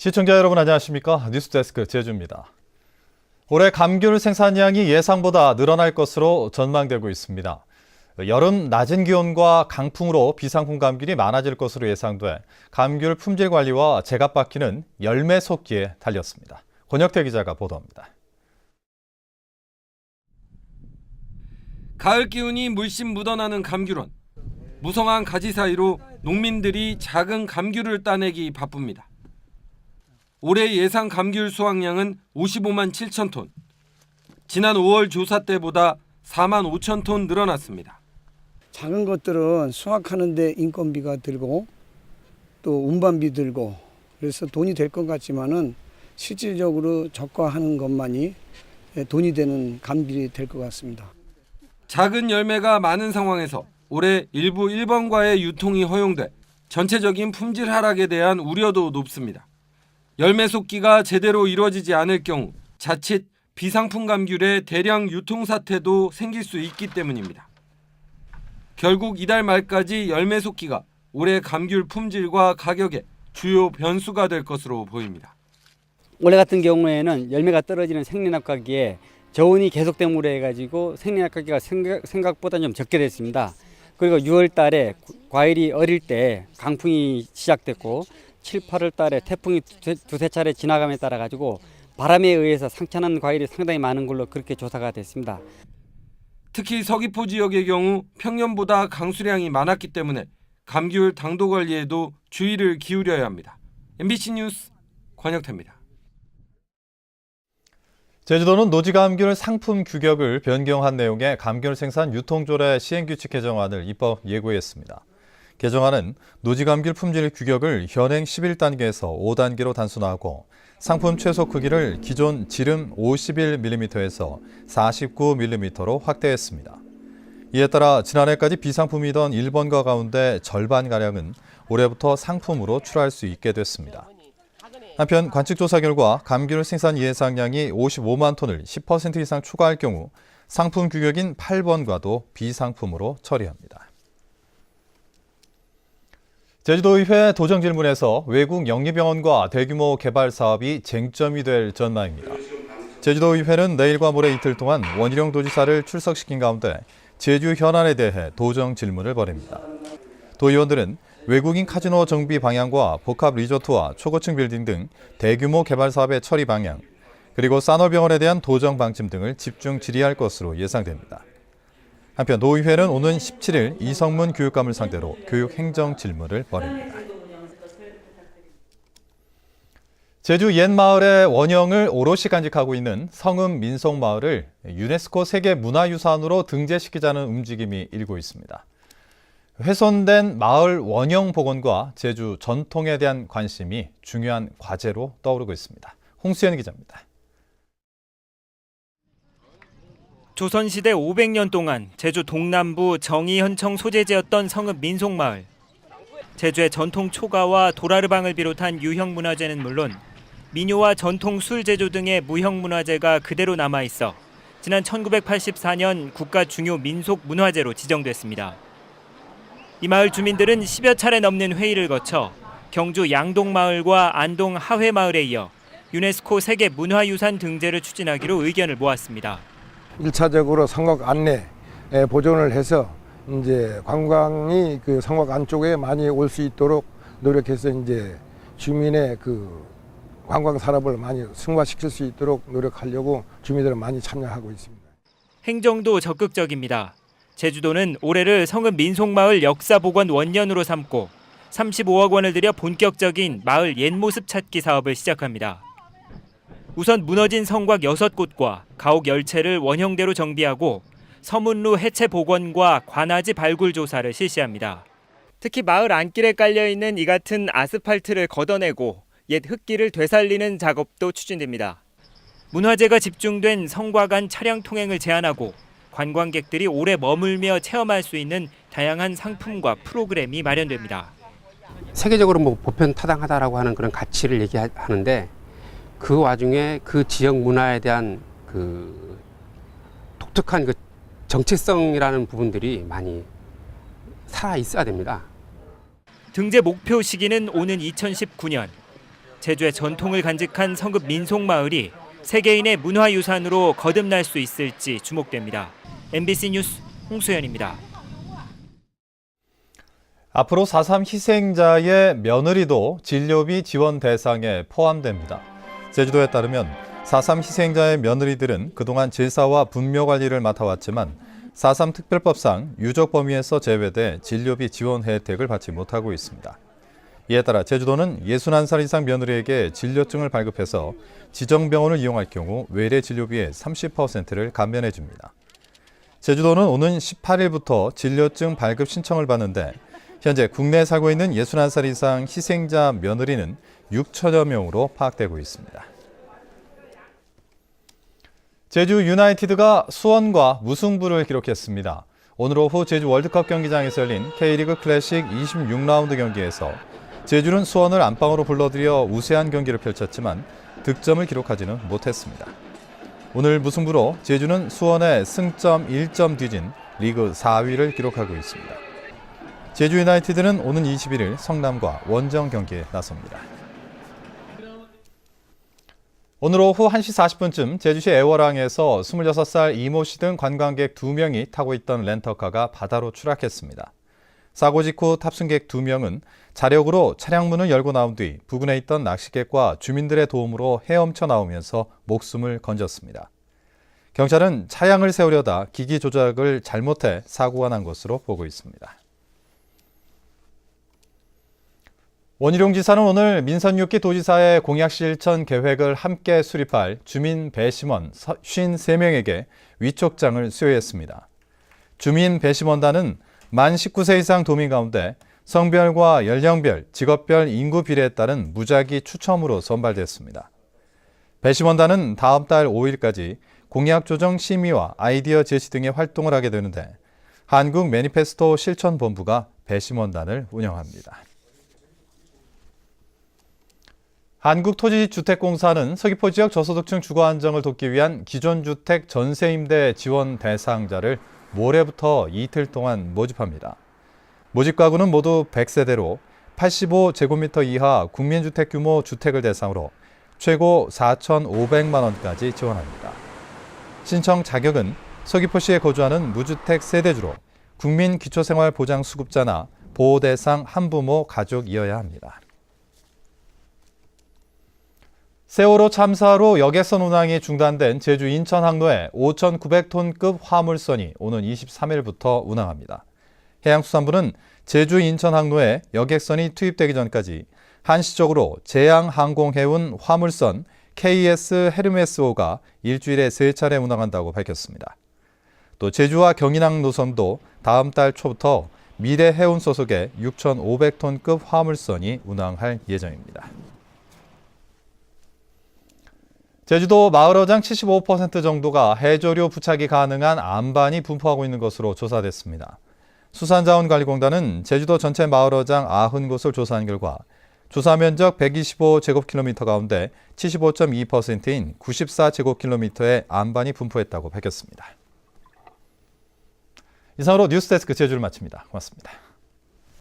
시청자 여러분 안녕하십니까? 뉴스데스크 제주입니다. 올해 감귤 생산량이 예상보다 늘어날 것으로 전망되고 있습니다. 여름 낮은 기온과 강풍으로 비상품 감귤이 많아질 것으로 예상돼 감귤 품질 관리와 제값 받기는 열매 속기에 달렸습니다. 권혁태 기자가 보도합니다. 가을 기운이 물씬 묻어나는 감귤원. 무성한 가지 사이로 농민들이 작은 감귤을 따내기 바쁩니다. 올해 예상 감귤 수확량은 55만 7천 톤. 지난 5월 조사 때보다 4만 5천 톤 늘어났습니다. 작은 것들은 수확하는데 인건비가 들고 또 운반비 들고 그래서 돈이 될 것 같지만은 실질적으로 적과하는 것만이 돈이 되는 감귤이 될 것 같습니다. 작은 열매가 많은 상황에서 올해 일부 일본과의 유통이 허용돼 전체적인 품질 하락에 대한 우려도 높습니다. 열매 속기가 제대로 이루어지지 않을 경우 자칫 비상품 감귤의 대량 유통 사태도 생길 수 있기 때문입니다. 결국 이달 말까지 열매 속기가 올해 감귤 품질과 가격에 주요 변수가 될 것으로 보입니다. 올해 같은 경우에는 열매가 떨어지는 생리납 가기에 저온이 계속됨으로 해가지고 생리납 가기가 생각, 생각보다 좀 적게 됐습니다. 그리고 6월 달에 과일이 어릴 때 강풍이 시작됐고 7, 8월 달에 태풍이 두세, 두세 차례 지나감에 따라 가지고 바람에 의해서 상처난 과일이 상당히 많은 걸로 그렇게 조사가 됐습니다. 특히 서귀포 지역의 경우 평년보다 강수량이 많았기 때문에 감귤 당도 관리에도 주의를 기울여야 합니다. MBC 뉴스 권혁태입니다. 제주도는 노지 감귤 상품 규격을 변경한 내용의 감귤 생산 유통조례 시행규칙 개정안을 입법 예고했습니다. 개정안은 노지감귤 품질 규격을 현행 11단계에서 5단계로 단순화하고 상품 최소 크기를 기존 지름 51mm에서 49mm로 확대했습니다. 이에 따라 지난해까지 비상품이던 일본과 가운데 절반가량은 올해부터 상품으로 출하할 수 있게 됐습니다. 한편 관측조사 결과 감귤 생산 예상량이 55만 톤을 10% 이상 추가할 경우 상품 규격인 8번과도 비상품으로 처리합니다. 제주도의회 도정질문에서 외국 영리병원과 대규모 개발 사업이 쟁점이 될 전망입니다. 제주도의회는 내일과 모레 이틀 동안 원희룡 도지사를 출석시킨 가운데 제주 현안에 대해 도정 질문을 벌입니다. 도의원들은 외국인 카지노 정비 방향과 복합 리조트와 초고층 빌딩 등 대규모 개발 사업의 처리 방향, 그리고 산업병원에 대한 도정 방침 등을 집중 질의할 것으로 예상됩니다. 한편 노의회는 오는 17일 이성문 교육감을 상대로 교육 행정 질문을 벌입니다. 제주 옛마을의 원형을 오롯이 간직하고 있는 성읍 민속마을을 유네스코 세계문화유산으로 등재시키자는 움직임이 일고 있습니다. 훼손된 마을 원형 복원과 제주 전통에 대한 관심이 중요한 과제로 떠오르고 있습니다. 홍수연 기자입니다. 조선시대 500년 동안 제주 동남부 정의현청 소재지였던 성읍 민속마을. 제주의 전통 초가와 도라르방을 비롯한 유형문화재는 물론 민요와 전통 술 제조 등의 무형문화재가 그대로 남아 있어 지난 1984년 국가 중요 민속 문화재로 지정됐습니다. 이 마을 주민들은 10여 차례 넘는 회의를 거쳐 경주 양동마을과 안동 하회마을에 이어 유네스코 세계 문화유산 등재를 추진하기로 의견을 모았습니다. 일차적으로 성곽 안내 에, 보존을 해서 이제 관광이 그 성곽 안쪽에 많이 올 수 있도록 노력해서 이제 주민의 그 관광 산업을 많이 승화시킬 수 있도록 노력하려고 주민들은 많이 참여하고 있습니다. 행정도 적극적입니다. 제주도는 올해를 성읍 민속마을 역사복원 원년으로 삼고 35억 원을 들여 본격적인 마을 옛 모습 찾기 사업을 시작합니다. 우선 무너진 성곽 6곳과 가옥 10채를 원형대로 정비하고 서문루 해체 복원과 관아지 발굴 조사를 실시합니다. 특히 마을 안길에 깔려 있는 이 같은 아스팔트를 걷어내고 옛 흙길을 되살리는 작업도 추진됩니다. 문화재가 집중된 성곽 안 차량 통행을 제한하고 관광객들이 오래 머물며 체험할 수 있는 다양한 상품과 프로그램이 마련됩니다. 세계적으로 뭐 보편 타당하다라고 하는 그런 가치를 얘기하는데 그 와중에 그 지역 문화에 대한 그 독특한 그 정체성이라는 부분들이 많이 살아 있어야 됩니다. 등재 목표 시기는 오는 2019년. 제주의 전통을 간직한 성급 민속 마을이 세계인의 문화유산으로 거듭날 수 있을지 주목됩니다. MBC 뉴스 홍수연입니다. 앞으로 4.3 희생자의 며느리도 진료비 지원 대상에 포함됩니다. 제주도에 따르면 4.3 희생자의 며느리들은 그동안 제사와 분묘 관리를 맡아왔지만 4.3 특별법상 유족 범위에서 제외돼 진료비 지원 혜택을 받지 못하고 있습니다. 이에 따라 제주도는 61살 이상 며느리에게 진료증을 발급해서 지정병원을 이용할 경우 외래 진료비의 30%를 감면해 줍니다. 제주도는 오는 18일부터 진료증 발급 신청을 받는데 현재 국내에 살고 있는 61살 이상 희생자 며느리는 6천여 명으로 파악되고 있습니다. 제주 유나이티드가 수원과 무승부를 기록했습니다. 오늘 오후 제주 월드컵 경기장에서 열린 K리그 클래식 26라운드 경기에서 제주는 수원을 안방으로 불러들여 우세한 경기를 펼쳤지만 득점을 기록하지는 못했습니다. 오늘 무승부로 제주는 수원의 승점 1점 뒤진 리그 4위를 기록하고 있습니다. 제주 유나이티드는 오는 21일 성남과 원정 경기에 나섭니다. 오늘 오후 1시 40분쯤 제주시 애월항에서 26살 이모 씨 등 관광객 2명이 타고 있던 렌터카가 바다로 추락했습니다. 사고 직후 탑승객 2명은 자력으로 차량 문을 열고 나온 뒤 부근에 있던 낚시객과 주민들의 도움으로 헤엄쳐 나오면서 목숨을 건졌습니다. 경찰은 차량을 세우려다 기기 조작을 잘못해 사고가 난 것으로 보고 있습니다. 원희룡 지사는 오늘 민선 6기 도지사의 공약 실천 계획을 함께 수립할 주민 배심원 53명에게 위촉장을 수여했습니다. 주민 배심원단은 만 19세 이상 도민 가운데 성별과 연령별, 직업별 인구 비례에 따른 무작위 추첨으로 선발됐습니다. 배심원단은 다음 달 5일까지 공약 조정 심의와 아이디어 제시 등의 활동을 하게 되는데 한국 매니페스토 실천본부가 배심원단을 운영합니다. 한국토지주택공사는 서귀포 지역 저소득층 주거 안정을 돕기 위한 기존 주택 전세 임대 지원 대상자를 모레부터 이틀 동안 모집합니다. 모집 가구는 모두 100세대로 85제곱미터 이하 국민주택 규모 주택을 대상으로 최고 4,500만 원까지 지원합니다. 신청 자격은 서귀포시에 거주하는 무주택 세대주로 국민기초생활보장수급자나 보호대상 한부모 가족이어야 합니다. 세월호 참사로 여객선 운항이 중단된 제주 인천 항로에 5,900톤급 화물선이 오는 23일부터 운항합니다. 해양수산부는 제주 인천 항로에 여객선이 투입되기 전까지 한시적으로 제양항공해운 화물선 KS 헤르메스호가 일주일에 세 차례 운항한다고 밝혔습니다. 또 제주와 경인항 노선도 다음 달 초부터 미래해운 소속의 6,500톤급 화물선이 운항할 예정입니다. 제주도 마을어장 75% 정도가 해조류 부착이 가능한 암반이 분포하고 있는 것으로 조사됐습니다. 수산자원관리공단은 제주도 전체 마을어장 90곳을 조사한 결과 조사 면적 125제곱킬로미터 가운데 75.2%인 94제곱킬로미터의 암반이 분포했다고 밝혔습니다. 이상으로 뉴스데스크 제주를 마칩니다. 고맙습니다.